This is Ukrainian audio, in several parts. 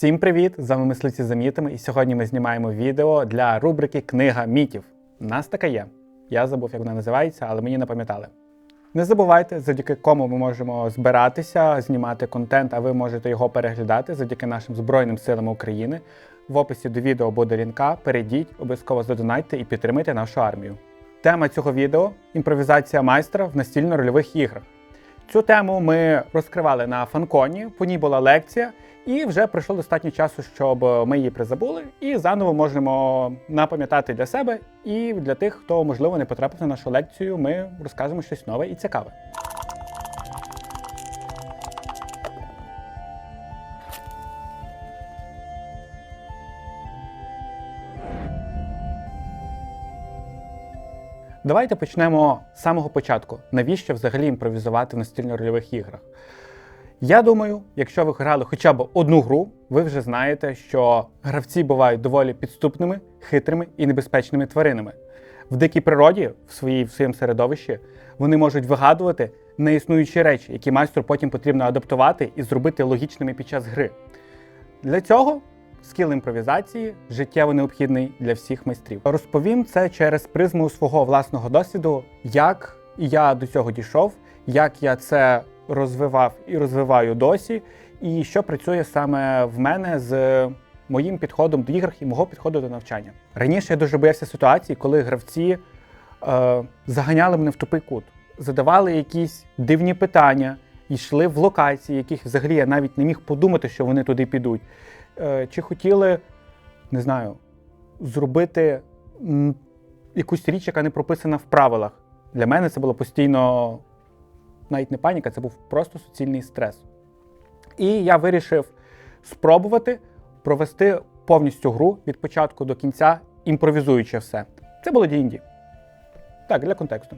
Всім привіт! З вами мислиці за мітами, і сьогодні ми знімаємо відео для рубрики Книга мітів. У нас така є. Я забув, як вона називається, але мені напам'ятали. Не забувайте, завдяки кому ми можемо збиратися, знімати контент, а ви можете його переглядати завдяки нашим Збройним силам України. В описі до відео буде лінка. Перейдіть, обов'язково задонайте і підтримайте нашу армію. Тема цього відео імпровізація майстра в настільно-рольових іграх. Цю тему ми розкривали на фанконі, по ній була лекція, і вже пройшло достатньо часу, щоб ми її призабули, і заново можемо напам'ятати для себе і для тих, хто можливо не потрапив на нашу лекцію. Ми розказуємо щось нове і цікаве. Давайте почнемо з самого початку. Навіщо взагалі імпровізувати в настільно-рольових іграх? Я думаю, якщо ви грали хоча б одну гру, ви вже знаєте, що гравці бувають доволі підступними, хитрими і небезпечними тваринами. В дикій природі, в, своїй, в своєму середовищі, вони можуть вигадувати неіснуючі речі, які майстру потім потрібно адаптувати і зробити логічними під час гри. Для цього скіл імпровізації життєво необхідний для всіх майстрів. Розповім це через призму свого власного досвіду, як я до цього дійшов, як я це розвивав і розвиваю досі, і що працює саме в мене з моїм підходом до ігр і мого підходу до навчання. Раніше я дуже боявся ситуації, коли гравці е, заганяли мене в тупий кут, задавали якісь дивні питання, йшли в локації, яких взагалі я навіть не міг подумати, що вони туди підуть. Е, чи хотіли, не знаю, зробити якусь річ, яка не прописана в правилах. Для мене це було постійно навіть не паніка, це був просто суцільний стрес. І я вирішив спробувати провести повністю гру від початку до кінця, імпровізуючи все. Це було D&D. Так, для контексту.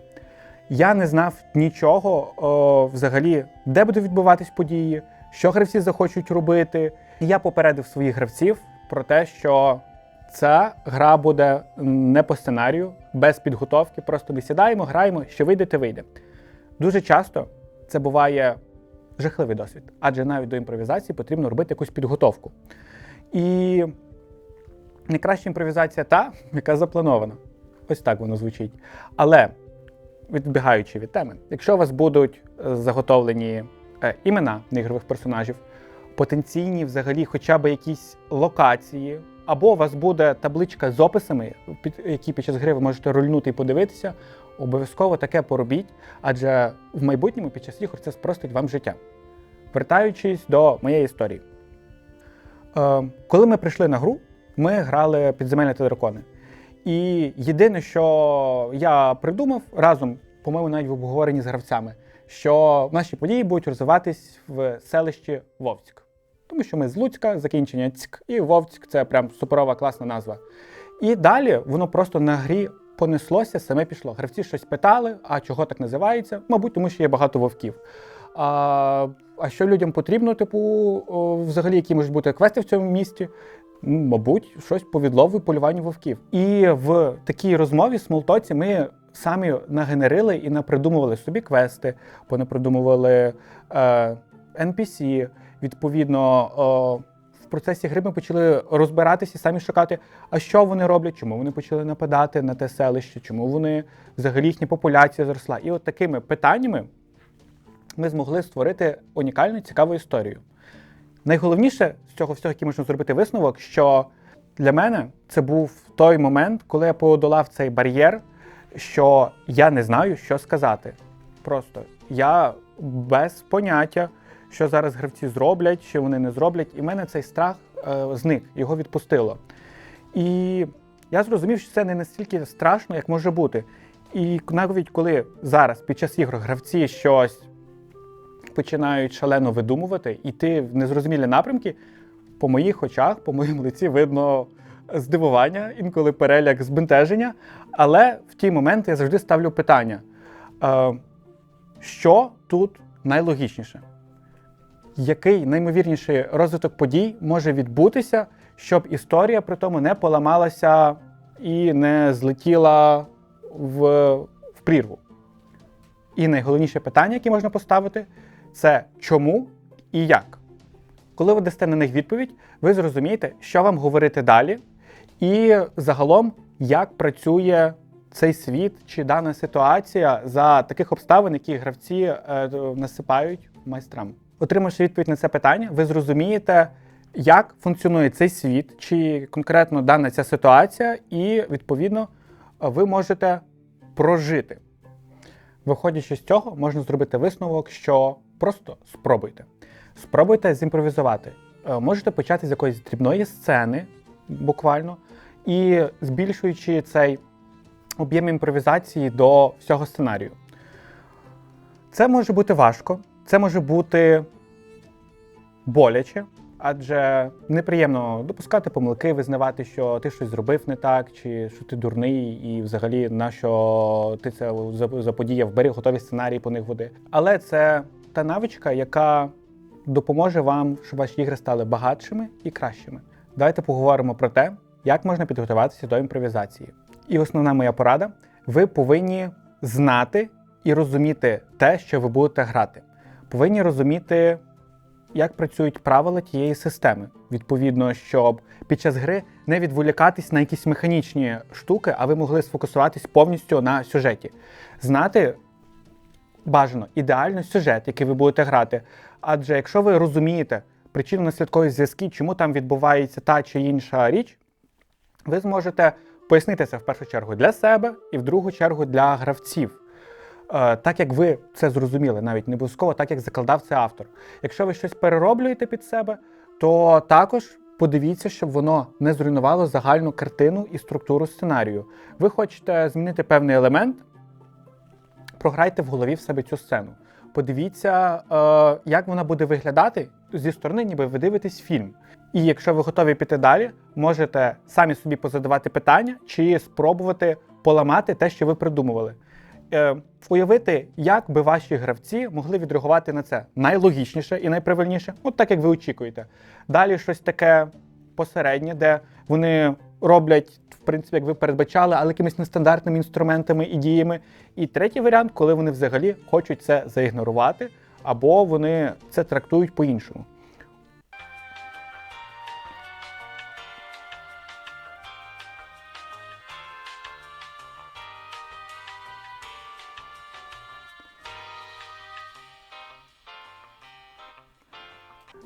Я не знав нічого о, взагалі, де будуть відбуватись події, що гравці захочуть робити. І я попередив своїх гравців про те, що ця гра буде не по сценарію, без підготовки. Просто ми сідаємо, граємо, що вийде, те вийде. Дуже часто це буває жахливий досвід, адже навіть до імпровізації потрібно робити якусь підготовку. І найкраща імпровізація та, яка запланована. Ось так воно звучить. Але відбігаючи від теми, якщо у вас будуть е, заготовлені е, імена ігрових персонажів, потенційні взагалі хоча б якісь локації, або у вас буде табличка з описами, які під час гри ви можете рульнути і подивитися, обов'язково таке поробіть, адже в майбутньому під час ігор це спростить вам життя. Вертаючись до моєї історії. Е, коли ми прийшли на гру, ми грали підземельні та дракони. І єдине, що я придумав разом, по-моєму, навіть в обговоренні з гравцями, що наші події будуть розвиватись в селищі Вовцьк. Тому що ми з Луцька, закінчення цьк, і Вовцьк це прям суперова класна назва. І далі воно просто на грі понеслося, саме пішло. Гравці щось питали, а чого так називається? Мабуть, тому що є багато вовків. А а що людям потрібно, типу, взагалі, які можуть бути квести в цьому місті? Мабуть, щось по відлову полюванню вовків. І в такій розмові смолтоці ми самі нагенерили і напридумували собі квести, понапридумували е, NPC, відповідно. В процесі гри ми почали розбиратися самі шукати, а що вони роблять, чому вони почали нападати на те селище, чому вони взагалі їхня популяція зросла. І от такими питаннями ми змогли створити унікальну цікаву історію. Найголовніше з цього всього, який можна зробити висновок, що для мене це був той момент, коли я подолав цей бар'єр, що я не знаю, що сказати. Просто я без поняття, що зараз гравці зроблять, що вони не зроблять. І в мене цей страх е, зник, його відпустило. І я зрозумів, що це не настільки страшно, як може бути. І навіть коли зараз під час ігор гравці щось починають шалено видумувати, йти в незрозумілі напрямки, по моїх очах, по моїм лиці видно здивування, інколи переляк збентеження. Але в ті моменти я завжди ставлю питання: е, що тут найлогічніше? Який наймовірніший розвиток подій може відбутися, щоб історія при тому не поламалася і не злетіла в, в прірву? І найголовніше питання, яке можна поставити, це чому і як. Коли ви дасте на них відповідь, ви зрозумієте, що вам говорити далі, і загалом, як працює цей світ чи дана ситуація за таких обставин, які гравці е, насипають майстрам. Отримавши відповідь на це питання, ви зрозумієте, як функціонує цей світ, чи конкретно дана ця ситуація, і відповідно ви можете прожити. Виходячи з цього, можна зробити висновок, що просто спробуйте. Спробуйте зімпровізувати. Е, Можете почати з якоїсь дрібної сцени, буквально, і збільшуючи цей об'єм імпровізації до всього сценарію. Це може бути важко, це може бути боляче, адже неприємно допускати помилки, визнавати, що ти щось зробив не так, чи що ти дурний, і взагалі на що ти це за- заподіяв, бери готові сценарії по них води. Але це та навичка, яка допоможе вам, щоб ваші ігри стали багатшими і кращими. Давайте поговоримо про те, як можна підготуватися до імпровізації. І основна моя порада: ви повинні знати і розуміти те, що ви будете грати. Повинні розуміти, як працюють правила тієї системи. Відповідно, щоб під час гри не відволікатись на якісь механічні штуки, а ви могли сфокусуватись повністю на сюжеті. Знати бажано ідеально сюжет, який ви будете грати. Адже якщо ви розумієте причинно-наслідкові зв'язки, чому там відбувається та чи інша річ, ви зможете пояснити це в першу чергу для себе і в другу чергу для гравців. Е, Так як ви це зрозуміли, навіть не обов'язково, так як закладав це автор. Якщо ви щось перероблюєте під себе, то також подивіться, щоб воно не зруйнувало загальну картину і структуру сценарію. Ви хочете змінити певний елемент, програйте в голові в себе цю сцену. Подивіться, е, як вона буде виглядати зі сторони, ніби ви дивитесь фільм. І якщо ви готові піти далі, можете самі собі позадавати питання чи спробувати поламати те, що ви придумували. Е, уявити, як би ваші гравці могли відреагувати на це найлогічніше і найправильніше, от так як ви очікуєте. Далі щось таке посереднє, де вони роблять, в принципі, як ви передбачали, але якимись нестандартними інструментами і діями. І третій варіант, коли вони взагалі хочуть це заігнорувати, або вони це трактують по-іншому.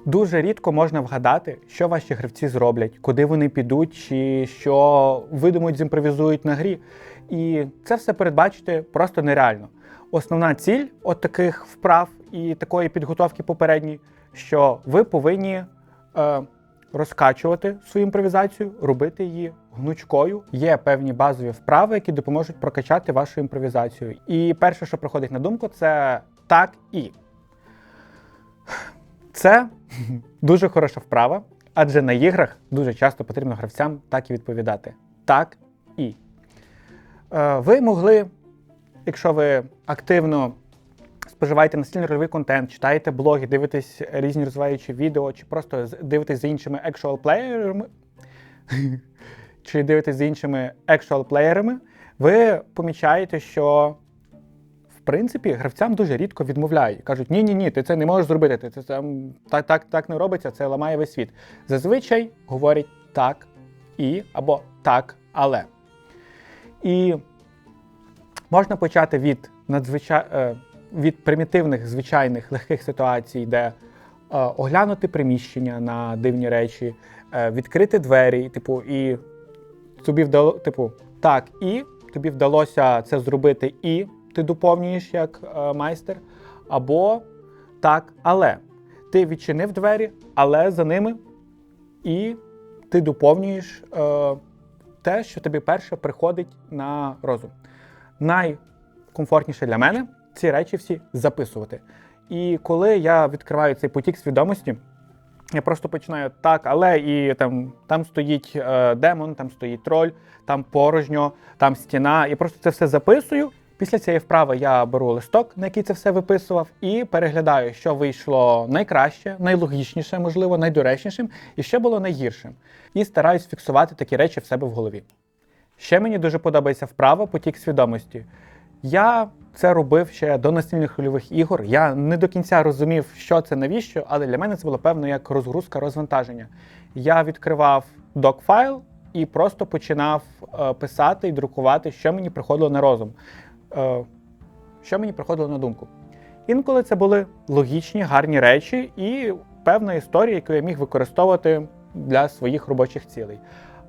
Дуже рідко можна вгадати, що ваші гравці зроблять, куди вони підуть, чи що видумають, зімпровізують на грі. І це все передбачити просто нереально. Основна ціль от таких вправ і такої підготовки попередньої, що ви повинні е, розкачувати свою імпровізацію, робити її гнучкою. Є певні базові вправи, які допоможуть прокачати вашу імпровізацію. І перше, що приходить на думку, це так і. Це дуже хороша вправа, адже на іграх дуже часто потрібно гравцям так і відповідати. Так і. Е, ви могли, якщо ви активно споживаєте настільний рольовий контент, читаєте блоги, дивитесь різні розвиваючі відео, чи просто дивитесь за іншими actual плеєрами, чи дивитесь за іншими actual плеєрами, ви помічаєте, що принципі, гравцям дуже рідко відмовляють. Кажуть, ні, ні, ні, ти це не можеш зробити. Ти це там так, так, так не робиться, це ламає весь світ. Зазвичай говорять так і або так, але. І можна почати від надзвичай... е, від примітивних, звичайних легких ситуацій, де е, оглянути приміщення на дивні речі, е, відкрити двері, типу, і тобі вдало, типу, так, і тобі вдалося це зробити, і ти доповнюєш як е, майстер, або так, але ти відчинив двері, але за ними, і ти доповнюєш е, те, що тобі перше приходить на розум. Найкомфортніше для мене ці речі всі записувати. І коли я відкриваю цей потік свідомості, я просто починаю так, але і там, там стоїть е, демон, там стоїть троль, там порожньо, там стіна. І просто це все записую. Після цієї вправи я беру листок, на який це все виписував, і переглядаю, що вийшло найкраще, найлогічніше, можливо, найдоречнішим, і що було найгіршим. І стараюсь фіксувати такі речі в себе в голові. Ще мені дуже подобається вправа потік свідомості. Я це робив ще до настільних рольових ігор. Я не до кінця розумів, що це навіщо, але для мене це було певно як розгрузка, розвантаження. Я відкривав док-файл і просто починав е, писати і друкувати, що мені приходило на розум, що мені приходило на думку. Інколи це були логічні, гарні речі і певна історія, яку я міг використовувати для своїх робочих цілей.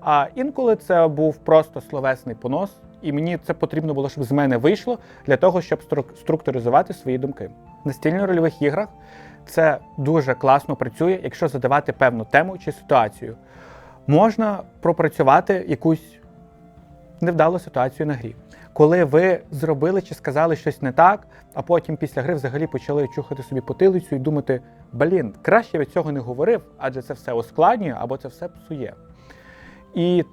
А інколи це був просто словесний понос, і мені це потрібно було, щоб з мене вийшло для того, щоб структуризувати свої думки. В настільно-рольових іграх це дуже класно працює, якщо задавати певну тему чи ситуацію. Можна пропрацювати якусь невдалу ситуацію на грі. Коли ви зробили чи сказали щось не так, а потім після гри взагалі почали чухати собі потилицю і думати: блін, краще від цього не говорив, адже це все ускладнює або це все псує. І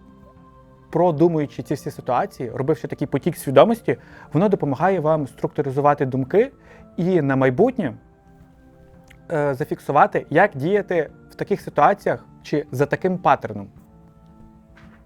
продумуючи ці всі ситуації, робивши такий потік свідомості, воно допомагає вам структуризувати думки і на майбутнє е, зафіксувати, як діяти в таких ситуаціях чи за таким паттерном.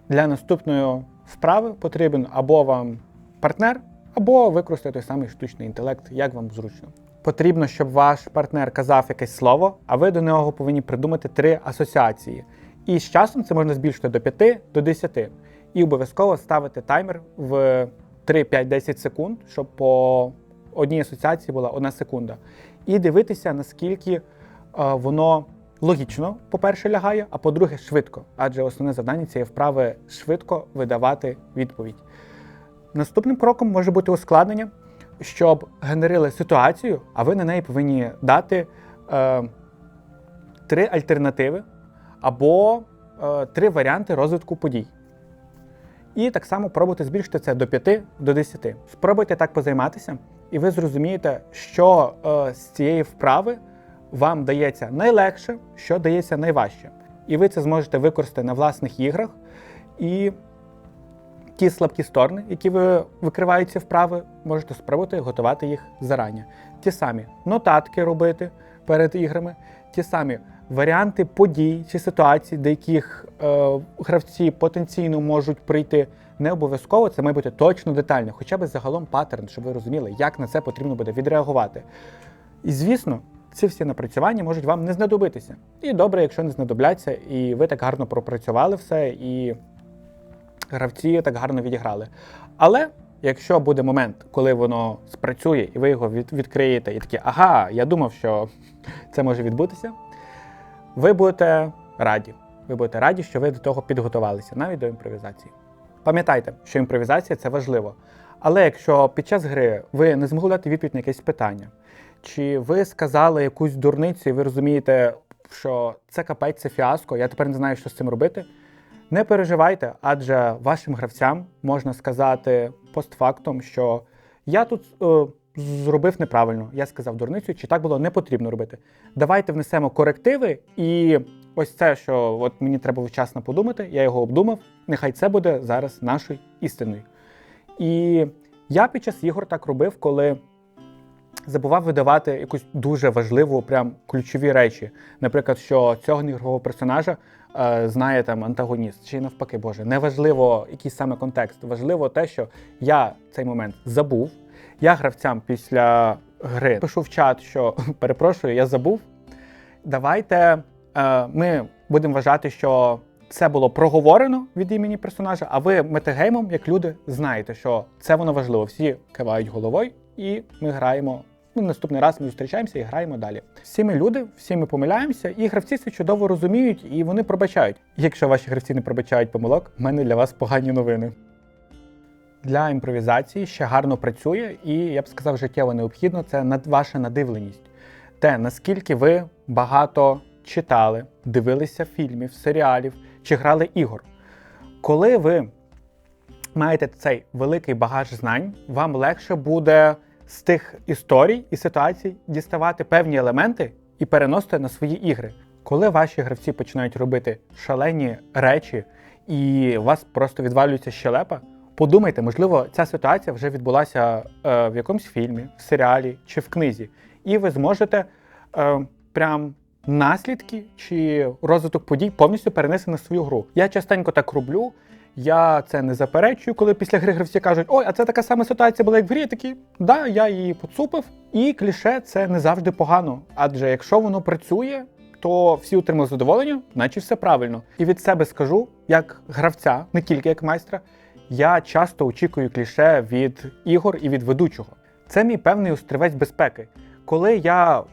Для наступної вправи потрібен або вам партнер, або використати той самий штучний інтелект, як вам зручно. Потрібно, щоб ваш партнер казав якесь слово, а ви до нього повинні придумати три асоціації. І з часом це можна збільшити до 5 до 10. І обов'язково ставити таймер в 3, 5, 10 секунд, щоб по одній асоціації була одна секунда. І дивитися, наскільки е, воно логічно, по-перше, лягає, а по-друге, швидко. Адже основне завдання цієї вправи швидко видавати відповідь. Наступним кроком може бути ускладнення, щоб генерили ситуацію, а ви на неї повинні дати е, три альтернативи або е, три варіанти розвитку подій. І так само пробуйте збільшити це до 5 до 10. Спробуйте так позайматися, і ви зрозумієте, що е, з цієї вправи вам дається найлегше, що дається найважче. І ви це зможете використати на власних іграх. І ті слабкі сторони, які ви викривають ці вправи, можете спробувати готувати їх зарані. Ті самі нотатки робити перед іграми, ті самі варіанти подій чи ситуацій, до яких е, гравці потенційно можуть прийти. Не обов'язково це має бути точно детально, хоча б загалом паттерн, щоб ви розуміли, як на це потрібно буде відреагувати. І звісно, ці всі напрацювання можуть вам не знадобитися. І добре, якщо не знадобляться, і ви так гарно пропрацювали все, і гравці так гарно відіграли. Але якщо буде момент, коли воно спрацює, і ви його від, відкриєте, і такі, ага, я думав, що це може відбутися, ви будете раді. Ви будете раді, що ви до того підготувалися, навіть до імпровізації. Пам'ятайте, що імпровізація це важливо. Але якщо під час гри ви не змогли дати відповідь на якесь питання, чи ви сказали якусь дурницю, і ви розумієте, що це капець, це фіаско, я тепер не знаю, що з цим робити. Не переживайте, адже вашим гравцям можна сказати постфактом, що я тут е, зробив неправильно, я сказав дурницю, чи так було не потрібно робити. Давайте внесемо корективи, і ось це, що от мені треба вчасно подумати, я його обдумав. Нехай це буде зараз нашою істиною. І я під час ігор так робив, коли забував видавати якусь дуже важливу, прям ключові речі. Наприклад, що цього ігрового персонажа знає там антагоніст, чи навпаки, Боже, неважливо який саме контекст. Важливо те, що я цей момент забув. Я гравцям після гри пишу в чат, що перепрошую, я забув. Давайте е, ми будемо вважати, що це було проговорено від імені персонажа, а ви метагеймом, як люди, знаєте, що це воно важливо. Всі кивають головою, і ми граємо. Ну, наступний раз ми зустрічаємося і граємо далі. Всі ми люди, всі ми помиляємося, і гравці це чудово розуміють і вони пробачають. Якщо ваші гравці не пробачають помилок, в мене для вас погані новини. Для імпровізації ще гарно працює, і я б сказав, життєво необхідно це ваша надивленість. Те, наскільки ви багато читали, дивилися фільмів, серіалів чи грали ігор. Коли ви маєте цей великий багаж знань, вам легше буде з тих історій і ситуацій діставати певні елементи і переносити на свої ігри. Коли ваші гравці починають робити шалені речі і у вас просто відвалюється щелепа, подумайте, можливо, ця ситуація вже відбулася е, в якомусь фільмі, в серіалі чи в книзі, і ви зможете е, прям наслідки чи розвиток подій повністю перенести на свою гру. Я частенько так роблю. Я це не заперечую, коли після гри гравці кажуть, ой, а це така сама ситуація була, як в грі. Я такий, да, я її поцупив. І кліше це не завжди погано. Адже якщо воно працює, то всі отримали задоволення, наче все правильно. І від себе скажу, як гравця, не тільки як майстра, я часто очікую кліше від ігор і від ведучого. Це мій певний острівець безпеки. Коли я е,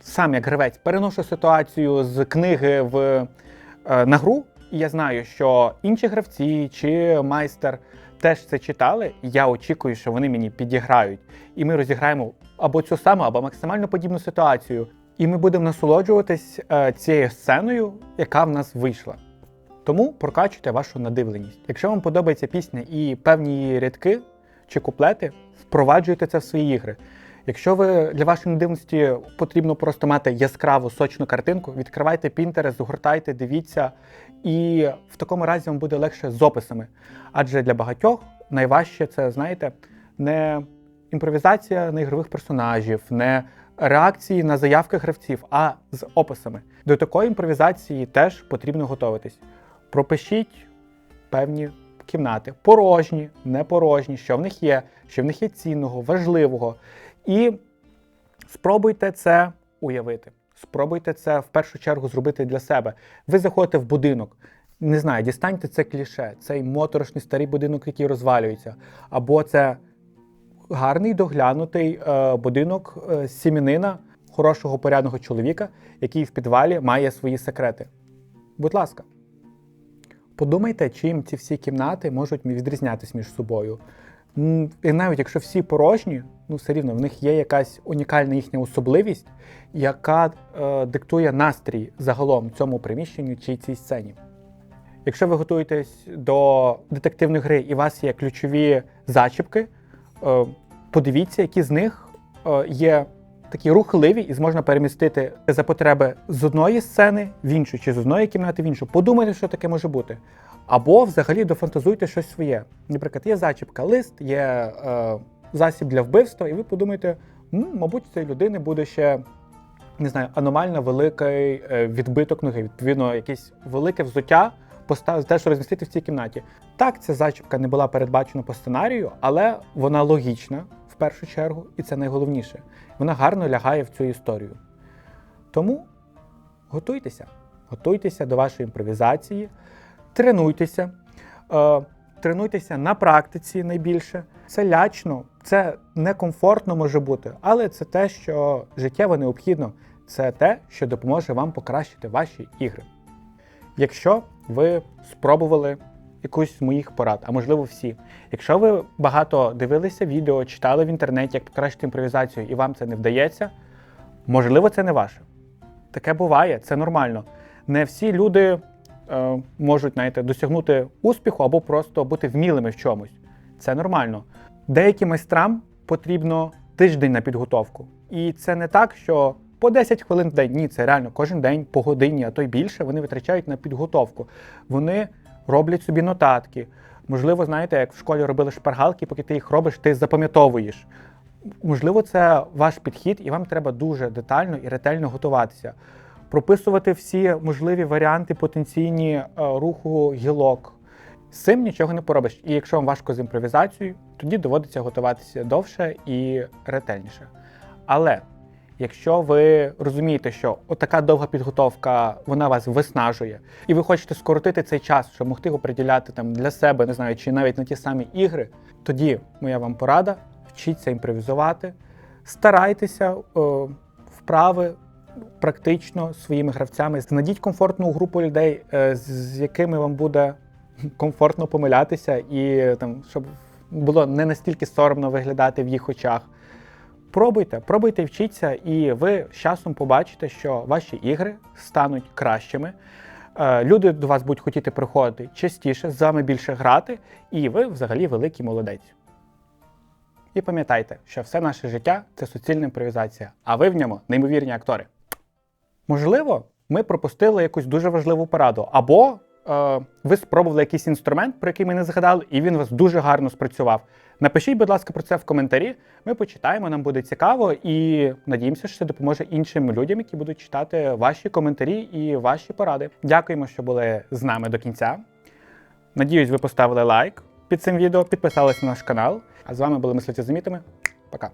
сам як гравець переношу ситуацію з книги в, е, на гру, і я знаю, що інші гравці чи майстер теж це читали, я очікую, що вони мені підіграють. І ми розіграємо або цю саму, або максимально подібну ситуацію. І ми будемо насолоджуватись е, цією сценою, яка в нас вийшла. Тому прокачуйте вашу надивленість. Якщо вам подобається пісня і певні рядки чи куплети, впроваджуйте це в свої ігри. Якщо ви для вашої надивленості потрібно просто мати яскраву сочну картинку, відкривайте Pinterest, згортайте, дивіться, і в такому разі вам буде легше з описами. Адже для багатьох найважче це, знаєте, не імпровізація на ігрових персонажів, не реакції на заявки гравців, а з описами. До такої імпровізації теж потрібно готуватись. Пропишіть певні кімнати, порожні, не порожні, що в них є, що в них є цінного, важливого. І спробуйте це уявити. Спробуйте це в першу чергу зробити для себе. Ви заходите в будинок. Не знаю, дістаньте це кліше, цей моторошний старий будинок, який розвалюється, або це гарний доглянутий е, будинок е, сім'янина, хорошого порядного чоловіка, який в підвалі має свої секрети. Будь ласка, подумайте, чим ці всі кімнати можуть відрізнятися між собою. І навіть якщо всі порожні, ну все рівно в них є якась унікальна їхня особливість, яка е, диктує настрій загалом цьому приміщенню чи цій сцені. Якщо ви готуєтесь до детективної гри і у вас є ключові зачіпки, е, подивіться, які з них е, є такі рухливі і зможна перемістити за потреби з одної сцени в іншу, чи з одної кімнати в іншу. Подумайте, що таке може бути. Або взагалі дофантазуйте щось своє. Наприклад, є зачіпка лист, є е, засіб для вбивства, і ви подумаєте, «М, мабуть, цієї людини буде ще не знаю, аномально великий е, відбиток ноги, відповідно, якесь велике взуття постав, теж розмістити в цій кімнаті. Так, ця зачіпка не була передбачена по сценарію, але вона логічна в першу чергу, і це найголовніше. Вона гарно лягає в цю історію. Тому готуйтеся, готуйтеся до вашої імпровізації, тренуйтеся, е, тренуйтеся на практиці найбільше. Це лячно, це некомфортно може бути, але це те, що життєво необхідно. Це те, що допоможе вам покращити ваші ігри. Якщо ви спробували якусь з моїх порад, а можливо всі. Якщо ви багато дивилися відео, читали в інтернеті, як покращити імпровізацію, і вам це не вдається, можливо, це не ваше. Таке буває, це нормально. Не всі люди можуть знаєте, досягнути успіху або просто бути вмілими в чомусь. Це нормально. Деяким майстрам потрібно тиждень на підготовку. І це не так, що по 10 хвилин в день. Ні, це реально кожен день по годині, а то й більше вони витрачають на підготовку. Вони роблять собі нотатки. Можливо, знаєте, як в школі робили шпаргалки, поки ти їх робиш, ти запам'ятовуєш. Можливо, це ваш підхід, і вам треба дуже детально і ретельно готуватися. Прописувати всі можливі варіанти потенційні е, руху гілок. З цим нічого не поробиш. І якщо вам важко з імпровізацією, тоді доводиться готуватися довше і ретельніше. Але якщо ви розумієте, що отака довга підготовка вона вас виснажує, і ви хочете скоротити цей час, щоб могти його приділяти там для себе, не знаю, чи навіть на ті самі ігри, тоді моя вам порада: вчіться імпровізувати, старайтеся е, вправи практично своїми гравцями, знайдіть комфортну групу людей, е, з- якими вам буде комфортно помилятися, і там, щоб було не настільки соромно виглядати в їх очах. Пробуйте, пробуйте, вчіться, і ви з часом побачите, що ваші ігри стануть кращими. Е, Люди до вас будуть хотіти приходити частіше, з вами більше грати, і ви взагалі великий молодець. І пам'ятайте, що все наше життя це суцільна імпровізація, а ви в ньому неймовірні актори. Можливо, ми пропустили якусь дуже важливу пораду, або е, ви спробували якийсь інструмент, про який ми не згадали, і він вас дуже гарно спрацював. Напишіть, будь ласка, про це в коментарі. Ми почитаємо, нам буде цікаво, і надіємося, що це допоможе іншим людям, які будуть читати ваші коментарі і ваші поради. Дякуємо, що були з нами до кінця. Надіюсь, ви поставили лайк під цим відео, підписались на наш канал. А з вами були мислиці з. Пока.